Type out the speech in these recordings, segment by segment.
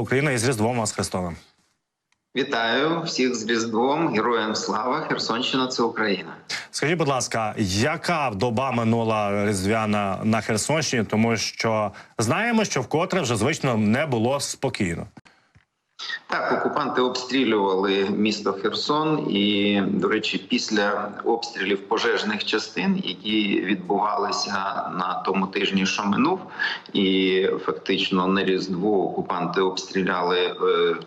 Україна і з Різдвом вас Христовим. Вітаю всіх з Різдвом, героям слава! Херсонщина це Україна. Скажіть, будь ласка, яка доба минула різдвяна на Херсонщині, тому що знаємо, що вкотре вже звично не було спокійно. Так, окупанти обстрілювали місто Херсон, і до речі, після обстрілів пожежних частин, які відбувалися на тому тижні, що минув, і фактично на різдво окупанти обстріляли е,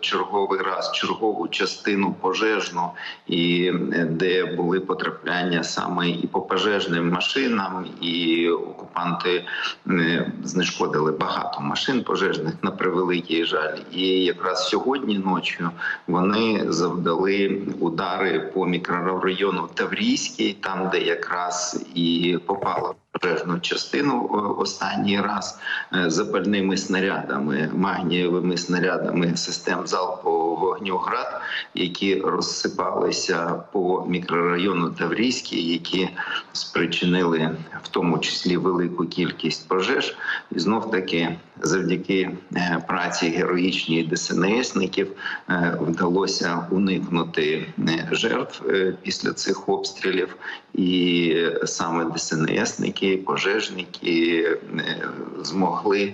черговий раз чергову частину пожежну, і е, де були потрапляння саме і по пожежним машинам, і окупанти е, знешкодили багато машин пожежних на превеликий жаль. І якраз сьогодні ночі вони завдали удари по мікрорайону Таврійський, там де якраз і попала пожежну частину останній раз е, запальними снарядами, магнієвими снарядами систем залпового вогню град, які розсипалися по мікрорайону Таврійський, які спричинили в тому числі велику кількість пожеж, і знов таки завдяки е, праці героїчній ДСНСників е, вдалося уникнути е, жертв е, після цих обстрілів, і саме ДСНСники, пожежники е, змогли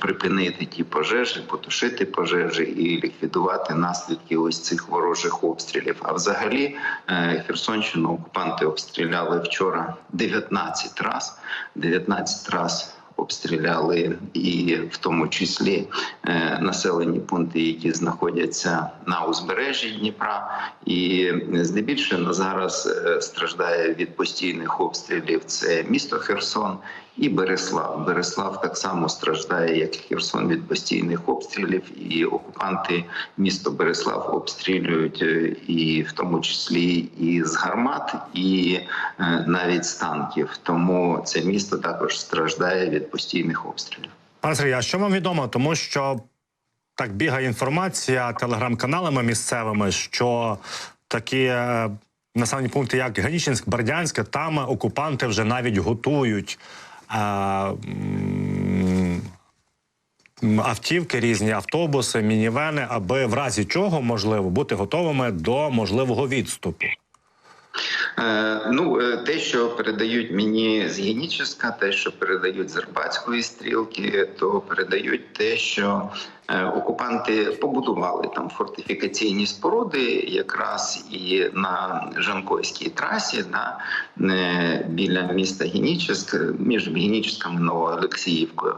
припинити ті пожежі, потушити пожежі і ліквідувати наслідки ось цих ворожих обстрілів. А взагалі е, Херсонщину окупанти обстріляли вчора 19 раз. 19 раз обстріляли і в тому числі е, населені пункти, які знаходяться на узбережжі Дніпра, і здебільшого зараз е, страждає від постійних обстрілів. Це місто Херсон і Береслав. Береслав так само страждає, як Херсон від постійних обстрілів, і окупанти місто Береслав обстрілюють е, і в тому числі і з гармат, і е, навіть з танків. Тому це місто також страждає від постійних обстрілів. Пане Сергій, що вам відомо? Тому що так бігає інформація телеграм-каналами місцевими, що такі е, населені пункти, як Ганічинськ, Бердянське, там окупанти вже навіть готують. М, Автівки, різні автобуси, мінівени, аби в разі чого можливо бути готовими до можливого відступу. Е, ну, е, те, що передають мені з Геніческа, те, що передають з Арбатської стрілки, то передають те, що окупанти побудували там фортифікаційні споруди, якраз і на Жанкойській трасі, да, е, біля міста Генічеськ, між Геніческом і Новоолексіївкою.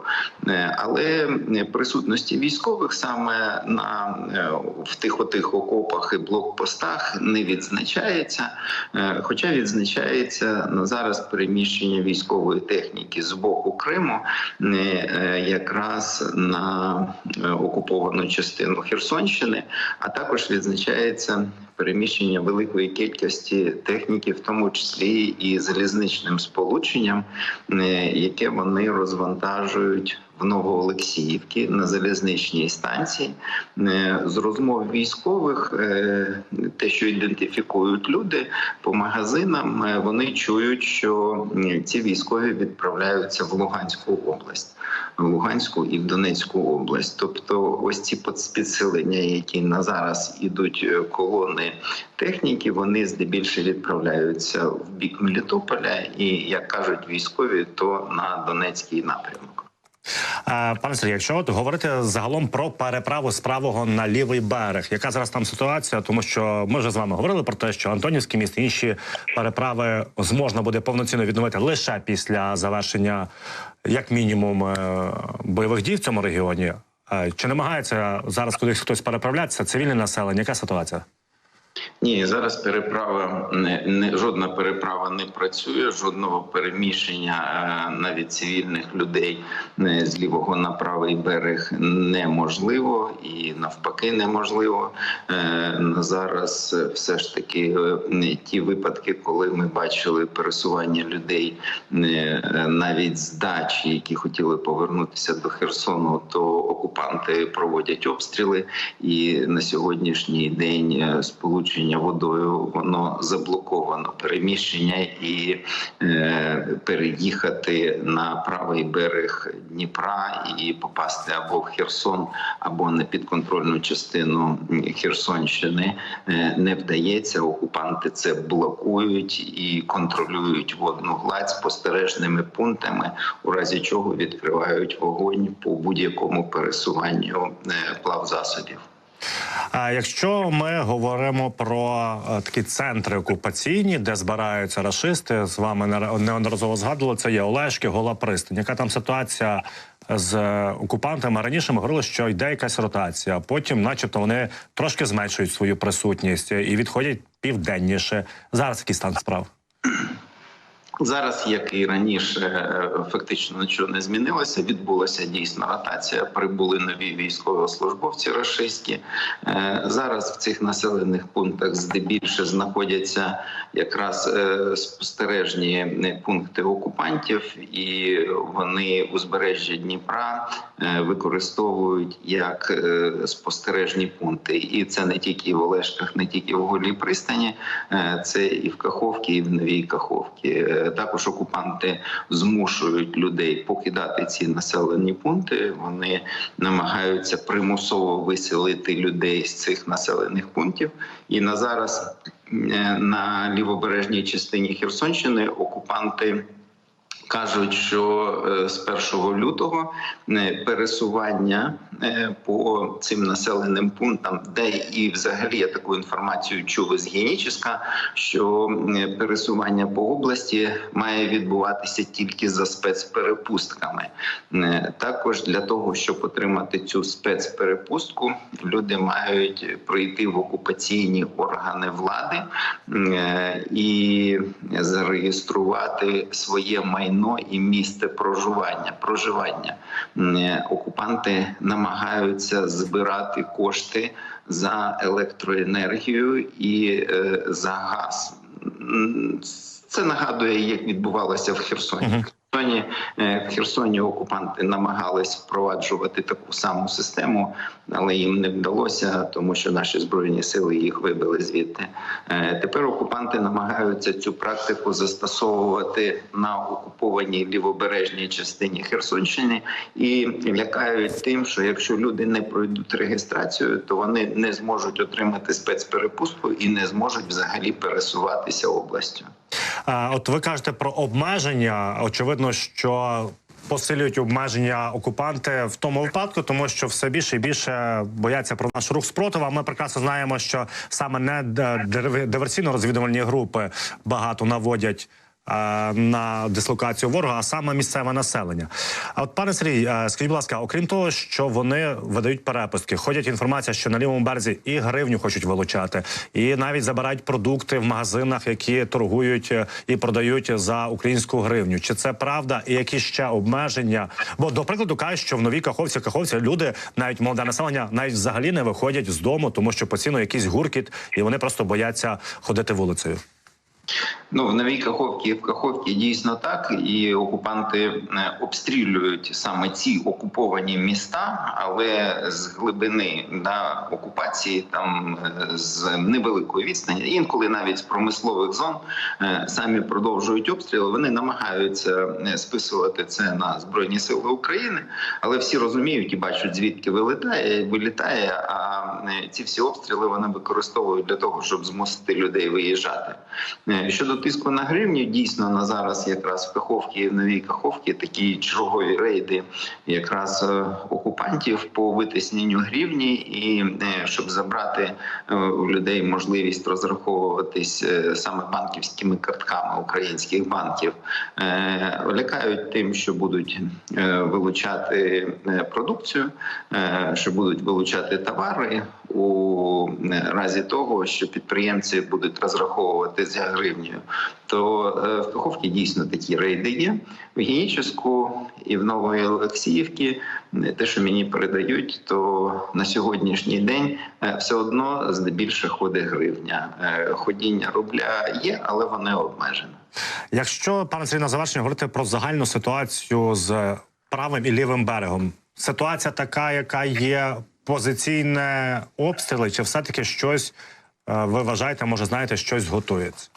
Е, Але присутності військових саме на е, в тих отих окопах і блокпостах не відзначається. Е, Хоча відзначається на зараз переміщення військової техніки з боку Криму, е, е, якраз на е, окуповану частину Херсонщини, а також відзначається переміщення великої кількості техніки, в тому числі і залізничним сполученням, е, яке вони розвантажують в Новоолексіївці на залізничній станції. Е, З розмов військових, е, те, що ідентифікують люди по магазинам, е, вони чують, що ці військові відправляються в Луганську область. В Луганську і в Донецьку область, тобто ось ці підсилення, які на зараз ідуть колони техніки, вони здебільшого відправляються в бік Мелітополя, і як кажуть військові, то на Донецький напрямок. Пане Сергій, якщо от говорити загалом про переправу з правого на лівий берег, яка зараз там ситуація? Тому що ми вже з вами говорили про те, що Антонівське місто інші переправи зможна буде повноцінно відновити лише після завершення, як мінімум, е, бойових дій в цьому регіоні. Е, Чи намагається зараз кудись хтось переправлятися? Цивільне населення? Яка ситуація? Ні, зараз переправа не, не жодна переправа не працює, жодного переміщення е, навіть цивільних людей е, з лівого на правий берег неможливо і навпаки неможливо. Е, Зараз все ж таки ті випадки, коли ми бачили пересування людей навіть з дачі, які хотіли повернутися до Херсону, то окупанти проводять обстріли, і на сьогоднішній день сполучені забезпечення водою воно заблоковано. Переміщення і е, переїхати на правий берег Дніпра і попасти або в Херсон, або на підконтрольну частину Херсонщини е, не вдається. Окупанти це блокують і контролюють водну гладь спостережними пунктами, у разі чого відкривають вогонь по будь-якому пересуванню е, плавзасобів. А якщо ми говоримо про е, такі центри окупаційні, де збираються рашисти, з вами не- неодноразово згадували, це є Олешки, Гола Пристань. Яка там ситуація з е, окупантами? Раніше ми говорили, що йде якась ротація, потім, начебто, вони трошки зменшують свою присутність і відходять південніше. Зараз який стан справ? Зараз, як і раніше, е, фактично нічого не змінилося. Відбулася дійсно ротація. Прибули нові військовослужбовці рашистські. Е, Зараз в цих населених пунктах здебільше знаходяться якраз е, спостережні пункти окупантів, і вони узбережжя Дніпра використовують як спостережні пункти. І це не тільки в Олешках, не тільки в Голій пристані, це і в Каховці, і в Новій Каховці. Також окупанти змушують людей покидати ці населені пункти. Вони намагаються примусово виселити людей з цих населених пунктів. І на зараз е, на лівобережній частині Херсонщини окупанти. Кажуть, що е, з 1 лютого е, пересування е, по цим населеним пунктам, де і взагалі я таку інформацію чув із Геніческа, що пересування по області має відбуватися тільки за спецперепустками. Також для того, щоб отримати цю спецперепустку, люди мають прийти в окупаційні органи влади і зареєструвати своє майно і місце проживання. Проживання Е, окупанти намагаються збирати кошти за електроенергію і е, за газ. Це нагадує, як відбувалося в Херсоні. Херсоні, е, в Херсоні окупанти намагались впроваджувати таку саму систему, але їм не вдалося, тому що наші збройні сили їх вибили звідти. Е, Тепер окупанти намагаються цю практику застосовувати на окупованій лівобережній частині Херсонщини і лякають тим, що якщо люди не пройдуть реєстрацію, то вони не зможуть отримати спецперепустку і не зможуть взагалі пересуватися областю. А, от ви кажете про обмеження. Очевидно, що посилюють обмеження окупанти в тому випадку, тому що все більше і більше бояться про наш рух спротиву. А Ми прекрасно знаємо, що саме не диверсійно-розвідувальні групи багато наводять. Е, На дислокацію ворога, а саме місцеве населення. А от пане Сергій, е, скажіть, будь ласка, окрім того, що вони видають перепустки, ходять інформація, що на лівому березі і гривню хочуть вилучати, і навіть забирають продукти в магазинах, які торгують е, і продають за українську гривню. Чи це правда? І які ще обмеження? Бо до прикладу кажуть, що в новій каховці каховці люди, навіть молоде населення, навіть взагалі не виходять з дому, тому що постійно якийсь гуркіт, і вони просто бояться ходити вулицею. Ну в новій Каховці і в Каховці дійсно так, і окупанти е, обстрілюють саме ці окуповані міста, але з глибини да, окупації, там е, з невеликої відстані, інколи навіть з промислових зон е, самі продовжують обстріли. Вони намагаються списувати це на збройні сили України, але всі розуміють і бачать, звідки вилітає, вилітає. А ці всі обстріли вони використовують для того, щоб змусити людей виїжджати. Е, Щодо тиску на гривню, дійсно на зараз якраз в Каховці і в Новій Каховці такі чергові рейди якраз е, окупантів по витисненню гривні, і е, щоб забрати е, у людей можливість розраховуватись е, саме банківськими картками українських банків, Е, лякають тим, що будуть е, вилучати е, продукцію, е, що будуть вилучати товари у е, разі того, що підприємці будуть розраховувати за гривнею, то е, в Каховці дійсно такі рейди є. В Геніческу і в Нової Олексіївці е, те, що мені передають, то на сьогоднішній день все одно здебільше ходить гривня. Ходіння рубля є, але вони обмежені. Якщо пане Сергій, на завершення говорити про загальну ситуацію з правим і лівим берегом, ситуація така, яка є позиційне обстріли, чи все таки щось ви вважаєте, може знаєте, щось готується?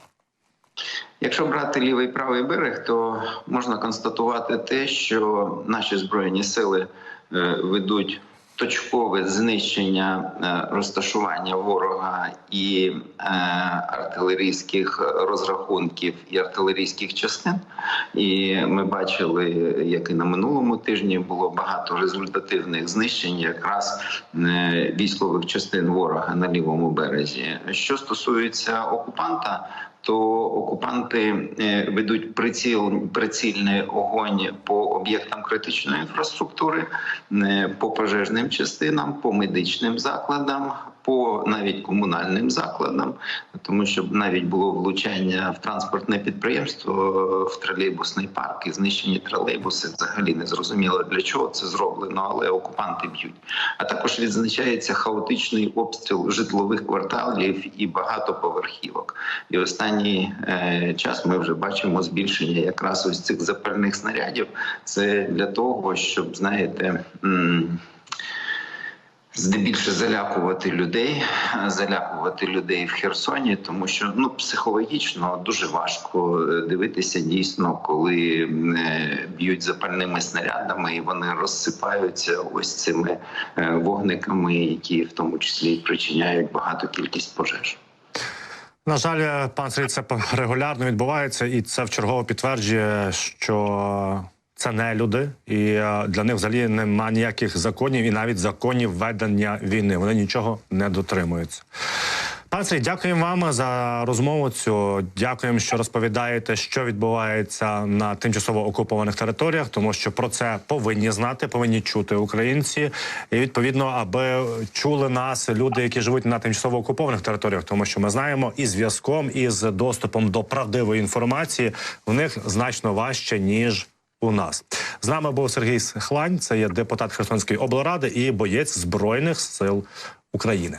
Якщо брати лівий і правий берег, то можна констатувати те, що наші збройні сили е, ведуть точкове знищення е, розташування ворога і е, артилерійських розрахунків і артилерійських частин. І ми бачили, як і на минулому тижні було багато результативних знищень, якраз е, військових частин ворога на лівому березі. Що стосується окупанта, то окупанти е, ведуть приціл, прицільний огонь по об'єктам критичної інфраструктури, е, по пожежним частинам, по медичним закладам, по навіть комунальним закладам, тому що навіть було влучання в транспортне підприємство в тролейбусний парк і знищені тролейбуси. Взагалі не зрозуміло для чого це зроблено, але окупанти б'ють. А також відзначається хаотичний обстріл житлових кварталів і багатоповерхівок. І останній е, час ми вже бачимо збільшення якраз ось цих запальних снарядів. Це для того, щоб знаєте. Здебільше залякувати людей, залякувати людей в Херсоні, тому що ну психологічно дуже важко е, дивитися дійсно, коли е, б'ють запальними снарядами, і вони розсипаються ось цими вогниками, які в тому числі причиняють багату кількість пожеж. На жаль, пан Сергій, це регулярно відбувається, і це вчергово підтверджує, що це не люди, і е, для них взагалі нема ніяких законів і навіть законів ведення війни. Вони нічого не дотримуються. Пан Сергій, дякуємо вам за розмову. Цю дякуємо, що розповідаєте, що відбувається на тимчасово окупованих територіях, тому що про це повинні знати, повинні чути українці, і відповідно, аби чули нас люди, які живуть на тимчасово окупованих територіях, тому що ми знаємо і зв'язком, і з доступом до правдивої інформації в них значно важче ніж. У нас з нами був Сергій Хлань, це є депутат Херсонської облради і боєць збройних сил України.